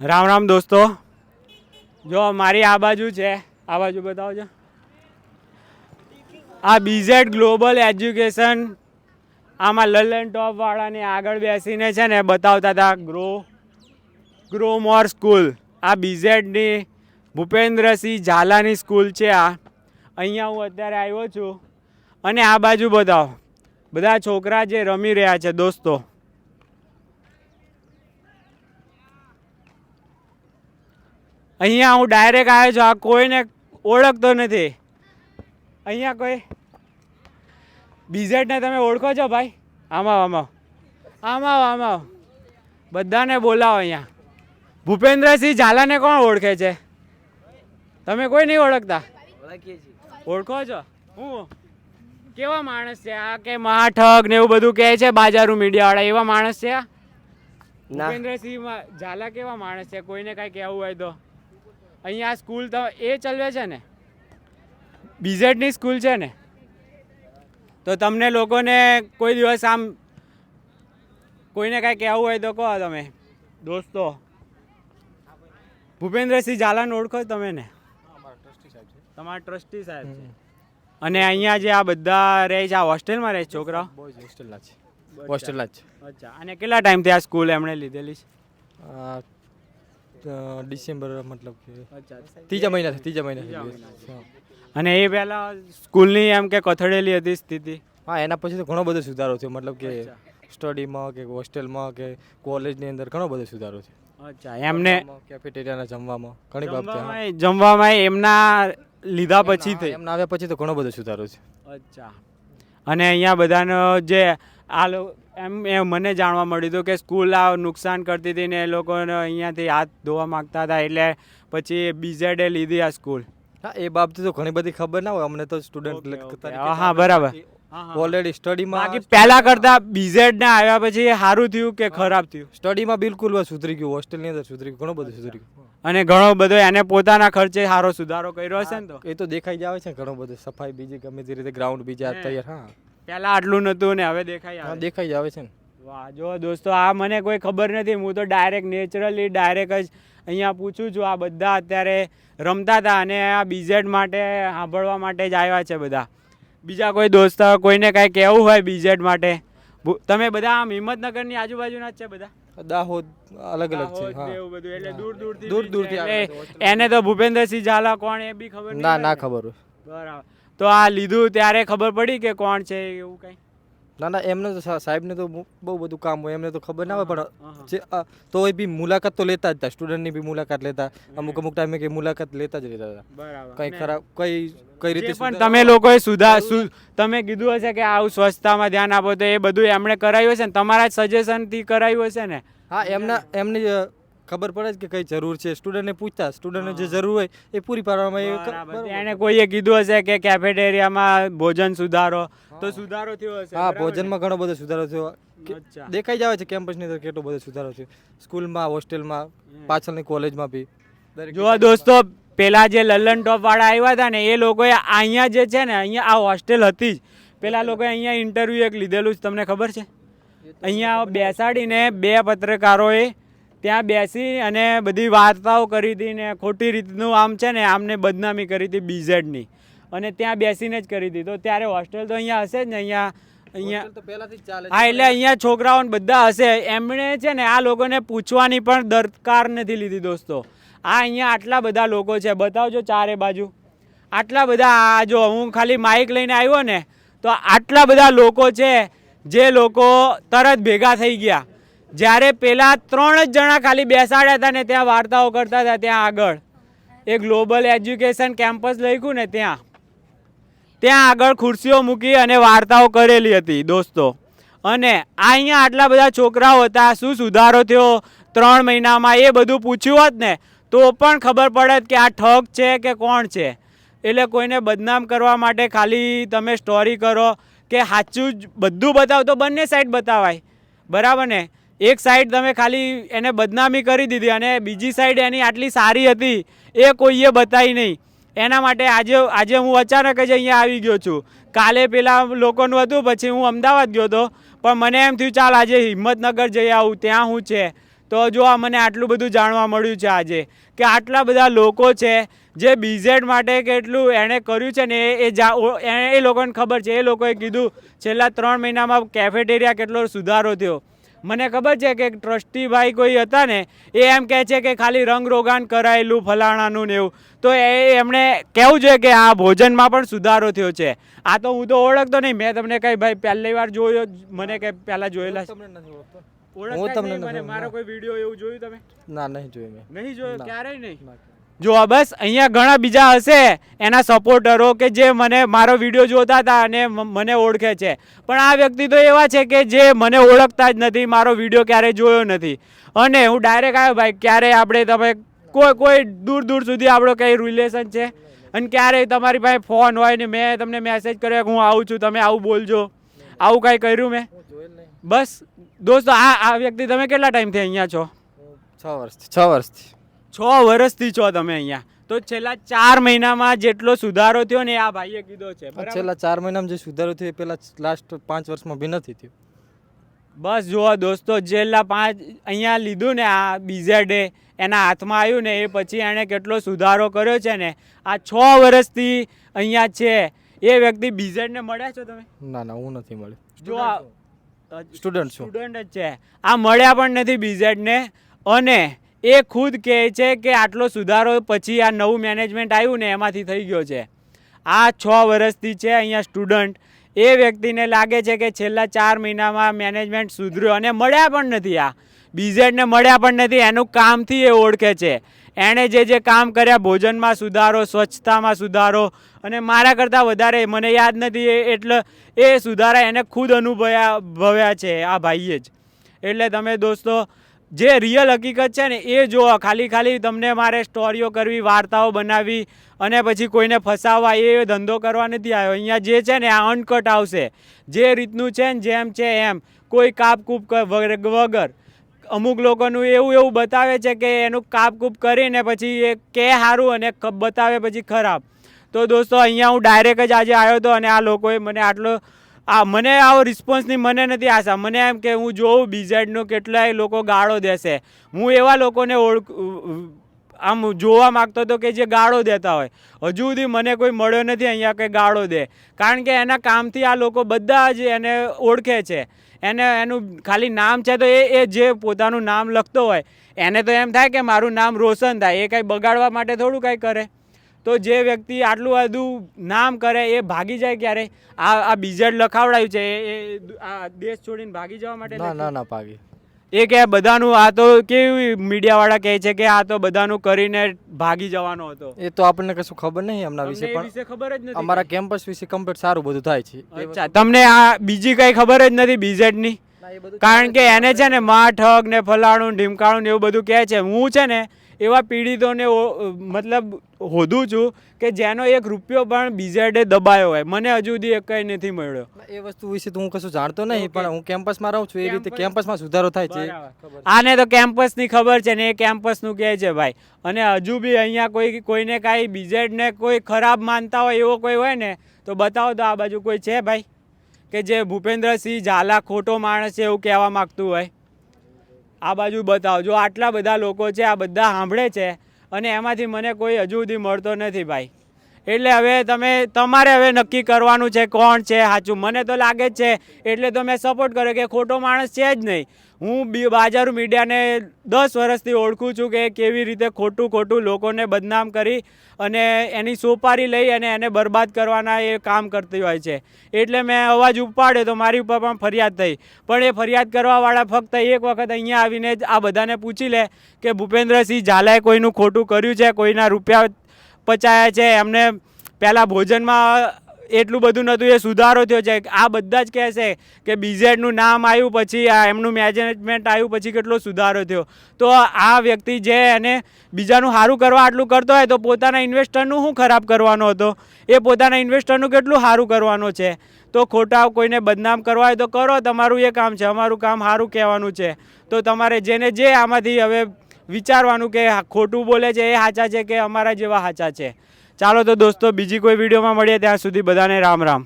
રામ રામ દોસ્તો. જો, મારી આ બાજુ છે. આ બાજુ બતાવજો. આ બીઝેડ ગ્લોબલ એજ્યુકેશન આમાં લલન ટોપવાળાને આગળ બેસીને છે ને બતાવતા હતા ગ્રો ગ્રો મોર સ્કૂલ આ બીઝેડની ભૂપેન્દ્રસિંહ ઝાલાની સ્કૂલ છે આ. અહીંયા હું અત્યારે આવ્યો છું. અને આ બાજુ બતાવો. બધા છોકરા જે રમી રહ્યા છે દોસ્તો. અહીંયા હું ડાયરેક્ટ આવ્યો છું. આ કોઈને ઓળખતો નથી. અહીંયા કોઈ બીઝેડને તમે ઓળખો છો ભાઈ? આમાં આમાં આમાં આમાં બધાને બોલાવો અહીંયા. ભૂપેન્દ્રસિંહ ઝાલાને કોણ ઓળખે છે? તમે કોઈ નહીં ઓળખતા? ઓળખો છો? હું? કેવા માણસ છે? આ કે મહાઠગ ને એવું બધું કહે છે બાજારું મીડિયાવાળા. એવા માણસ છે ભૂપેન્દ્રસિંહ ઝાલા કેવા માણસ છે? કોઈને કાંઈ કહેવું હોય તો. અહીંયા આ સ્કૂલ તો એ ચલવે છે ને. બીઝેડની સ્કૂલ છે ને. તો તમને લોકોને કોઈ દિવસ આમ કોઈને કાંઈ કહેવું હોય તો કહો તમે. દોસ્તો. ભૂપેન્દ્રસિંહ ઝાલાને ઓળખો તમે ને? તમારા ટ્રસ્ટી સાહેબ છે. અને અહીંયા જે આ બધા રહે છે આ હોસ્ટેલમાં રહે છે છોકરા બોયઝ હોસ્ટેલના છે. હોસ્ટેલના જ. છે અચ્છા. અને કેટલા ટાઈમથી આ સ્કૂલ એમણે લીધેલી છે? ડિસેમ્બર મતલબ કે ત્રીજા મહિનાથી ત્રીજા મહિના અને એ પહેલા સ્કૂલની એમ કે કથળેલી હતી સ્થિતિ? હા એના પછી તો ઘણો બધો સુધારો થયો મતલબ કે સ્ટડીમાં કે હોસ્ટેલમાં કે કોલેજની અંદર ઘણો બધો સુધારો છે અચ્છા એમને કેફેટેરિયાના જમવામાં ઘણી બાબત જમવામાં એમના લીધા પછી થઈ. એમના આવ્યા પછી તો ઘણો બધો સુધારો છે અચ્છા. અને અહીંયા બધાનો જે આ લોકો એમ એ મને જાણવા મળ્યું હતું કે સ્કૂલ આ નુકસાન કરતી હતી ને એ લોકોને અહીંયાથી હાથ ધોવા માગતા હતા એટલે પછી બીઝેડે લીધી આ સ્કૂલ હા એ બાબતે તો ઘણી બધી ખબર ના હોય. અમને તો સ્ટુડન્ટ. હા, બરાબર. ઓલરેડી સ્ટડીમાં બાકી પહેલા કરતા બીઝેડ ને આવ્યા પછી સારું થયું કે ખરાબ થયું? સ્ટડીમાં બિલકુલ સુધરી ગયું. હોસ્ટેલની અંદર સુધરી ગયું. ઘણું બધું સુધરી ગયું. અને ઘણો બધો એને પોતાના ખર્ચે સારો સુધારો કર્યો હશે ને તો? એ તો દેખાઈ જ આવે છે ઘણો બધો. સફાઈ બીજી ગમે તે રીતે ગ્રાઉન્ડ બીજા. તૈયાર હા. પહેલા આટલું નતું ને હવે દેખાય હા આવે. દેખાઈ જ આવે છે ને. વાહ જો દોસ્તો આ મને કોઈ ખબર નથી. હું તો ડાયરેક્ટ નેચરલી ડાયરેક્ટ જ અહીંયા પૂછું છું. આ બધા અત્યારે રમતા હતા અને આ બીઝેડ માટે સાંભળવા માટે જ આવ્યા છે બધા. બીજા કોઈ દોસ્ત કોઈને કાંઈ કહેવું હોય બીઝેડ માટે? ભૂ- તમે બધા આમ હિંમતનગરની આજુબાજુના જ છે બધા? દાહોદ અલગ અલગ છે દાહોદ હા. એવું બધું એટલે દૂર દૂરથી દૂર દૂરથી છે. એટલે એને તો ભૂપેન્દ્રસિંહ ઝાલા કોણ એ બી ખબર ના? ના. ખબર હોય. બરાબર. તો આ લીધું ત્યારે ખબર પડી કે કોણ છે એવું કઈ? ના ના એમને તો સાહેબને તો બહુ બધું કામ હોય એમને તો ખબર ના હોય પણ. જે તો એ બી મુલાકાત તો લેતા જ હતા સ્ટુડન્ટની બી મુલાકાત લેતા અમુક અમુક ટાઈમે કે મુલાકાત લેતા જ રહેતા હતા. કઈ ખરાબ કઈ કઈ રીતે પણ તમે લોકોએ સુધા તમે કીધું હશે કે આવું સ્વચ્છતામાં ધ્યાન આપો તો એ બધું એમણે કરાયું હશે ને? તમારા જ સજેશનથી કરાયું હશે ને? હા એમના એમની ખબર પડે કે કઈ જરૂર છે. સ્ટુડન્ટને પૂછતા સ્ટુડન્ટને જે જરૂર હોય એ પૂરી પાડવામાં. એને કોઈએ કીધું હશે કે કેફેટેરિયામાં ભોજન સુધારો. તો સુધારો થયો હશે હા ભોજનમાં ઘણો બધો સુધારો થયો. દેખાઈ જ છે કેમ્પસની અંદર કેટલો બધો સુધારો થયો. સ્કૂલમાં હોસ્ટેલમાં પાછળની કોલેજમાં બી. જોવા દોસ્તો પેલા જે લલ્લન ટોપ વાળા આવ્યા હતા ને એ લોકોએ અહીંયા જે છે ને અહીંયા આ હોસ્ટેલ હતી જ. પેલા લોકોએ અહીંયા ઇન્ટરવ્યૂ એક લીધેલું જ. તમને ખબર છે? અહીંયા બેસાડીને બે પત્રકારોએ ત્યાં બેસી અને બધી વાર્તાઓ કરી હતી ને ખોટી રીતનું આમ છે ને આમને બદનામી કરી હતી બીઝેડની અને ત્યાં બેસીને જ કરી હતી. તો ત્યારે હોસ્ટેલ તો અહીંયા હશે જ ને અહીંયા અહીંયા. હા એટલે અહીંયા છોકરાઓને બધા હશે. એમણે છે ને આ લોકોને પૂછવાની પણ દરકાર નથી લીધી દોસ્તો. આ અહીંયા આટલા બધા લોકો છે. બતાવજો ચારે બાજુ. આટલા બધા આ જો હું ખાલી માઇક લઈને આવ્યો ને તો આટલા બધા લોકો છે જે લોકો તરત ભેગા થઈ ગયા. જ્યારે પેલા ત્રણ જ જણા ખાલી બેસાડ્યા હતા ને ત્યાં વાર્તાઓ કરતા હતા ત્યાં આગળ. એ ગ્લોબલ એજ્યુકેશન કેમ્પસ લખ્યું ને ત્યાં. ત્યાં આગળ ખુરશીઓ મૂકી અને વાર્તાઓ કરેલી હતી, દોસ્તો. અને આ અહીંયા આટલા બધા છોકરાઓ હતા, શું સુધારો થયો? ત્રણ મહિનામાં એ બધું પૂછ્યું હોત ને, તો પણ ખબર પડત કે આ ઠગ છે કે કોણ છે? એટલે કોઈને બદનામ કરવા માટે ખાલી તમે સ્ટોરી કરો કે સાચું જ બધું બતાવો તો બંને સાઈડ બતાવાય. બરાબર ને? એક સાઈડ તમે ખાલી એને બદનામી કરી દીધી અને બીજી સાઈડ એની આટલી સારી હતી, એ કોઈએ બતાવી નહીં. એના માટે આજે આજે હું અચાનક જ અહીંયા આવી ગયો છું. કાલે પેલા લોકોનું હતું, પછી હું અમદાવાદ ગયો હતો. પણ મને એમ થયું, ચાલ આજે હિંમતનગર જઈ આવું, ત્યાં શું છે. તો જો આ મને આટલું બધું જાણવા મળ્યું છે આજે, કે આટલા બધા લોકો છે, જે બીઝેડ માટે કેટલું એણે કર્યું છે ને, એ- એ લોકોને ખબર છે. એ લોકોએ કીધું, છેલ્લા ત્રણ મહિનામાં કેફેટેરિયા કેટલો સુધારો થયો. મને ખબર છે કે ટ્રસ્ટી ભાઈ કોઈ હતા ને એ એમ કહે છે કે ખાલી રંગરોગાન કરાયેલું ફલાણાનું ને એવું. તો એ એમણે કહેવું જોઈએ કે આ ભોજનમાં પણ સુધારો થયો છે. આ તો હું તો ઓળખતો નહીં. મેં તમને કઈ ભાઈ પહેલી વાર જોયો જ- મને કઈ પહેલા જોયેલા છે તમને નથી ઓળખતો. હું તમને. મારો કોઈ વીડિયો એવું જોયું તમે? ના નહીં જોયું મેં. નહીં જોયો? ક્યારેય નહીં. જો આ બસ અહીંયા ઘણા બીજા હશે એના સપોર્ટરો કે જે મને મારો વીડિયો જોતા હતા અને મને ઓળખે છે. પણ આ વ્યક્તિ તો એવા છે કે જે મને ઓળખતા જ નથી મારો વીડિયો ક્યારેય જોયો નથી. અને હું ડાયરેક્ટ આવ્યો ભાઈ ક્યારે આપણે તમે કોઈ કોઈ દૂર દૂર સુધી આપણો કંઈ રિલેશન છે? અને ક્યારેય તમારી પાસે ફોન હોય ને મેં તમને મેસેજ કર્યો કે હું આવું છું તમે આવું બોલજો. આવું કાંઈ કર્યું મેં? બસ દોસ્તો આ આ વ્યક્તિ તમે કેટલા ટાઈમથી અહીંયા છો? છ વર્ષથી છ વર્ષથી. છ વર્ષથી છો તમે અહીંયા. તો છેલ્લા ચાર મહિનામાં જેટલો સુધારો થયો ને આ ભાઈએ કીધો છે? છેલ્લા ચાર મહિનામાં જે સુધારો થયો એ પેલા લાસ્ટ પાંચ વર્ષમાં બી નથી થયો. બસ જુઓ દોસ્તો છેલ્લા પાંચ અહીંયા લીધું ને આ બીઝેડે એના હાથમાં આવ્યું ને એ પછી એણે કેટલો સુધારો કર્યો છે ને આ છ વર્ષથી અહીંયા છે. એ વ્યક્તિ બીઝેડને મળ્યા છો તમે? ના ના હું નથી મળ્યો. જો આ સ્ટુડન્ટ સ્ટુડન્ટ જ છે. આ મળ્યા પણ નથી બીઝેડને અને એ ખુદ કહે છે કે આટલો સુધારો પછી આ નવું મેનેજમેન્ટ આવ્યું ને એમાંથી થઈ ગયો છે. આ છ વર્ષથી છે અહીંયા સ્ટુડન્ટ એ વ્યક્તિને લાગે છે કે છેલ્લા ચાર મહિનામાં મેનેજમેન્ટ સુધર્યું અને મળ્યા પણ નથી આ. બીઝેડને મળ્યા પણ નથી, એનું કામથી એ ઓળખે છે. એણે જે જે કામ કર્યા, ભોજનમાં સુધારો, સ્વચ્છતામાં સુધારો અને મારા કરતાં વધારે, મને યાદ નથી એટલે એ સુધારા એને ખુદ અનુભવ્યા ભવ્યા છે આ ભાઈએ જ. એટલે તમે દોસ્તો જે રિયલ હકીકત છે ને, એ જુઓ. ખાલી ખાલી તમને મારે સ્ટોરીઓ કરવી, વાર્તાઓ બનાવી અને પછી કોઈને ફસાવવા, એ ધંધો કરવા નથી આવ્યો. અહીંયા જે છે ને, આ અનકટ આવશે જે રીતનું છે ને, જેમ છે એમ. કોઈ કાપકૂપ વગર. અમુક લોકોનું એવું એવું બતાવે છે કે એનું કાપકૂપ કરીને પછી એ કે સારું અને બતાવે પછી ખરાબ. તો દોસ્તો, અહીંયા હું ડાયરેક્ટ જ આજે આવ્યો હતો અને આ લોકોએ મને આટલો આ મને આવો રિસ્પોન્સની મને નથી આશા. મને એમ કે હું જોઉં બીઝેડનું કેટલાય લોકો ગાળો દેશે. હું એવા લોકોને ઓળખ, આમ જોવા માંગતો હતો કે જે ગાળો દેતા હોય. હજુ સુધી મને કોઈ મળ્યો નથી, અહીંયા કે ગાળો દે. કારણ કે એના કામથી આ લોકો બધા જ એને ઓળખે છે. એને, એનું ખાલી નામ છે તો એ એ જે પોતાનું નામ લખતો હોય, એને તો એમ થાય કે મારું નામ રોશન થાય. એ કાંઈ બગાડવા માટે થોડું કાંઈ કરે. તો જે વ્યક્તિ આટલું બધું નામ કરે એ ભાગી જાય ક્યારે? આ આ બીજેડ લખાવડાયું છે એ આ દેશ છોડીને ભાગી જવા માટે ના ના ના ભાગી. એ કે બધાનું આ તો કેવી મીડિયાવાળા કહે છે કે આ તો બધાનું કરીને ભાગી જવાનો હતો? એ તો આપણને કશું ખબર નહીં એમના વિશે પણ ખબર જ નથી. અમારા કેમ્પસ વિશે કમ્પ્લીટ સારું બધું થાય છે. અચ્છા તમને આ બીજી કઈ ખબર જ નથી બીજેડની? ના, કારણ કે એને છે ને મા ઠગ ને ફલાણું ઢીમકાણું ને એવું બધું કહે છે. હું છે ને એવા પીડિતોને મતલબ હોધું છું કે જેનો એક રૂપિયો પણ બીજેડે દબાયો હોય. મને હજુ સુધી એક કંઈ નથી મળ્યો. એ વસ્તુ વિશે તો હું કશું જાણતો નહીં પણ હું કેમ્પસમાં રહું છું એ રીતે કેમ્પસમાં સુધારો થાય છે. આને તો કેમ્પસની ખબર છે ને એ કેમ્પસનું કહે છે ભાઈ. અને હજુ બી અહીંયા કોઈ કોઈને કાંઈ બીજેડને કોઈ ખરાબ માનતા હોય એવો કોઈ હોય ને તો બતાવો તો આ બાજુ કોઈ છે ભાઈ? કે જે ભૂપેન્દ્રસિંહ ઝાલા ખોટો માણસ છે એવું કહેવા માગતું હોય. આ બાજુ બતાવો. જો આટલા બધા લોકો છે આ બધા સાંભળે છે અને એમાંથી મને કોઈ હજુ સુધી મળતો નથી ભાઈ. એટલે હવે તમે, તમારે હવે નક્કી કરવાનું છે કોણ છે સાચું. મને તો લાગે જ છે, એટલે તો મેં સપોર્ટ કર્યો કે ખોટો માણસ છે જ નહીં. હું બાજાર મીડિયાને દસ વર્ષથી ઓળખું છું કે કેવી રીતે ખોટું ખોટું લોકોને બદનામ કરી અને એની સોપારી લઈ અને એને બરબાદ કરવાના એ કામ કરતી હોય છે. એટલે મેં અવાજ ઉપાડ્યો તો મારી ઉપર પણ ફરિયાદ થઈ. પણ એ ફરિયાદ કરવાવાળા ફક્ત એક વખત અહીંયા આવીને જ આ બધાને પૂછી લે કે ભૂપેન્દ્રસિંહ ઝાલાએ કોઈનું ખોટું કર્યું છે? કોઈના રૂપિયા પચાયા છે? એમને પહેલાં ભોજનમાં એટલું બધું નહોતું એ સુધારો થયો છે. આ બધા જ કહે છે કે બીઝેડનું નામ આવ્યું પછી, આ એમનું મેનેજમેન્ટ આવ્યું પછી કેટલો સુધારો થયો. તો આ વ્યક્તિ જે એને બીજાનું સારું કરવા આટલું કરતો હોય તો પોતાના ઇન્વેસ્ટરનું શું ખરાબ કરવાનો હતો? એ પોતાના ઇન્વેસ્ટરનું કેટલું સારું કરવાનો છે? તો ખોટા કોઈને બદનામ કરવા હોય તો કરો, તમારું એ કામ છે, અમારું કામ સારું કહેવાનું છે. તો તમારે જેને જે આમાંથી હવે વિચારવાનું કે ખોટું બોલે છે, એ સાચા છે કે અમારા જેવા સાચા છે? ચાલો તો દોસ્તો બીજી કોઈ વિડીયોમાં મળીએ ત્યાં સુધી બધાને રામ રામ.